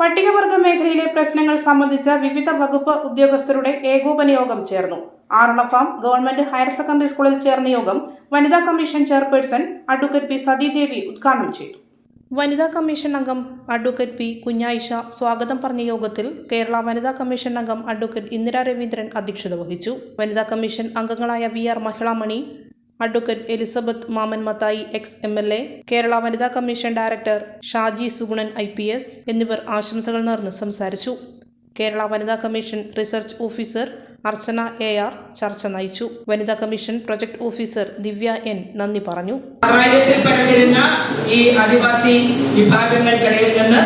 പട്ടികവർഗ മേഖലയിലെ പ്രശ്നങ്ങൾ സംബന്ധിച്ച വിവിധ വകുപ്പ് ഉദ്യോഗസ്ഥരുടെ ഏകോപന യോഗം ചേർന്നു ആറളഫാം ഗവൺമെന്റ് ഹയർ സെക്കൻഡറി സ്കൂളിൽ ചേർന്ന യോഗം വനിതാ commission chairperson advocate P Sathidevi ഉദ്ഘാടനം ചെയ്തു. വനിതാ കമ്മീഷൻ അംഗം അഡ്വക്കേറ്റ് പി കുഞ്ഞായിഷ സ്വാഗതം പറഞ്ഞ യോഗത്തിൽ കേരള വനിതാ കമ്മീഷൻ അംഗം അഡ്വക്കേറ്റ് ഇന്ദിരാ രവീന്ദ്രൻ അധ്യക്ഷത വഹിച്ചു. വനിതാ കമ്മീഷൻ അംഗങ്ങളായ V R Mahilamani advocate Elizabeth Mammen Mathai ex M L A Kerala വനിതാ commission director Shaji Sugunan I P S എന്നിവർ ആശംസകൾ നേർന്ന് സംസാരിച്ചു. കേരള വനിതാ commission research officer Archana A R ചർച്ച നയിച്ചു. വനിതാ commission project officer Divya N നന്ദി പറഞ്ഞു. ഈ ആദിവാസി വിഭാഗങ്ങൾക്കിടയിൽ നിന്ന്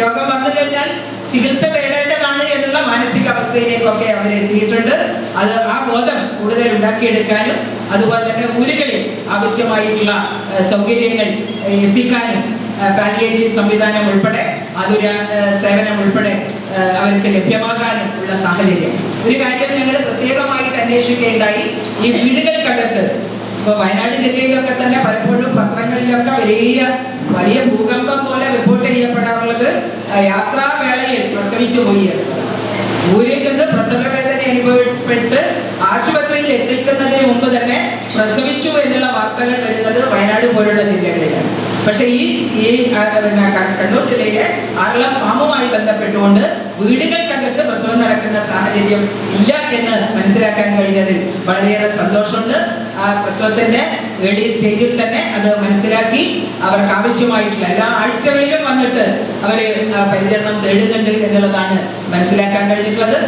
രോഗ വന്നു കഴിഞ്ഞാൽ ചികിത്സ തേടേണ്ടതാണ് എന്നുള്ള മാനസികാവസ്ഥയിലേക്കൊക്കെ അവർ എത്തിയിട്ടുണ്ട് അത് ആ ബോധം കൂടുതൽ ഉണ്ടാക്കിയെടുക്കാനും അതുപോലെ തന്നെ ഊരുകളിൽ ആവശ്യമായിട്ടുള്ള സൗകര്യങ്ങൾ എത്തിക്കാനും പാലിയേറ്റീവ് സംവിധാനം ഉൾപ്പെടെ അതൊരു സേവനം ഉൾപ്പെടെ അവർക്ക് ലഭ്യമാകാനും ഉള്ള സാഹചര്യം. ഒരു കാര്യം ഞങ്ങൾ പ്രത്യേകമായിട്ട് അന്വേഷിക്കുകയുണ്ടായി ഈ വീടുകൾക്കകത്ത് ഇപ്പൊ വയനാട് ജില്ലയിലൊക്കെ തന്നെ പലപ്പോഴും പത്രങ്ങളിലൊക്കെ വലിയ വലിയ ഭൂകമ്പം പോലെ റിപ്പോർട്ട് ചെയ്യപ്പെടാറുള്ളത് യാത്രാവേളയിൽ പ്രസവിച്ചു പോയി അനുഭവപ്പെട്ട് ആശുപത്രിയിൽ എത്തിക്കുന്നതിന് മുമ്പ് തന്നെ പ്രസവിച്ചു എന്നുള്ള വാർത്തകൾ വരുന്നത് വയനാട് പോലുള്ള ജില്ലകളിലാണ്. പക്ഷെ ഈ ഈ കണ്ണൂർ ജില്ലയിലെ ആറളം ഫാമുമായി ബന്ധപ്പെട്ടുകൊണ്ട് വീടുകൾക്കകത്ത് പ്രസവം നടക്കുന്ന സാഹചര്യം ഇല്ല എന്ന് മനസ്സിലാക്കാൻ കഴിഞ്ഞതിൽ വളരെയേറെ സന്തോഷമുണ്ട്. ആ പ്രസവത്തിന്റെ ഏർലി സ്റ്റേജിൽ തന്നെ അത് മനസ്സിലാക്കി അവർക്ക് ആവശ്യമായിട്ടുള്ള എല്ലാ ആഴ്ചകളിലും വന്നിട്ട് അവരെ പരിചരണം തേടുന്നുണ്ട് എന്നുള്ളതാണ് മനസ്സിലാക്കാൻ കഴിഞ്ഞിട്ടുള്ളത്.